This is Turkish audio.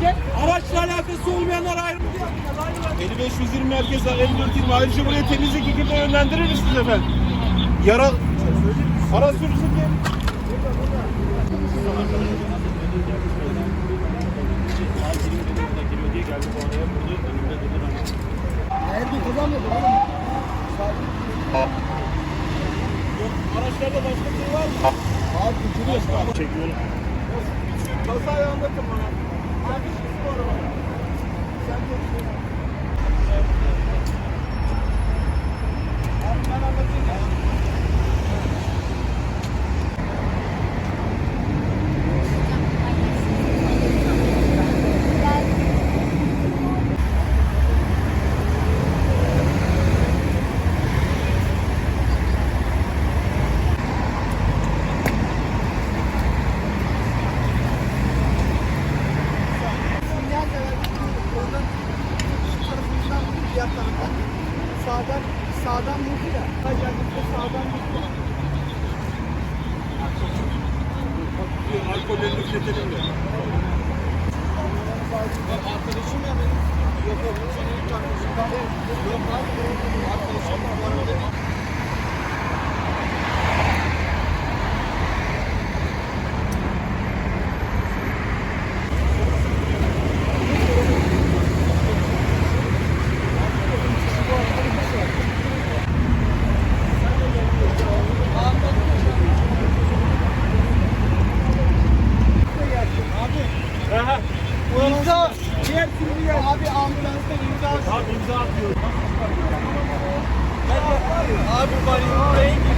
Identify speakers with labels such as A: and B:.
A: diye. Araçla alakası olmayanlar ayrı 5520 herkes 5420 ayrıca buraya temizlik ekibine yönlendirir misiniz efendim? Yara ara sürücü diye. Hayır bu kazanmadı oğlum. Araçlarda başka bir şey var mı? Abi uçuruyorsun abi. Çekiyorum. Kasa ayağında
B: kapanan. Скоро. Taraftan. Sağdan sağdan vurdu ya. Geldiğinde sağdan vurdu.
A: Alkollerini üfletelim de.
B: Arkadaşım ya benim. Yok yok. Yok abi. İmza. Diğer türlü gel. Abi ambulanstan imza. Abi imza atıyor. Abi bari. Thank.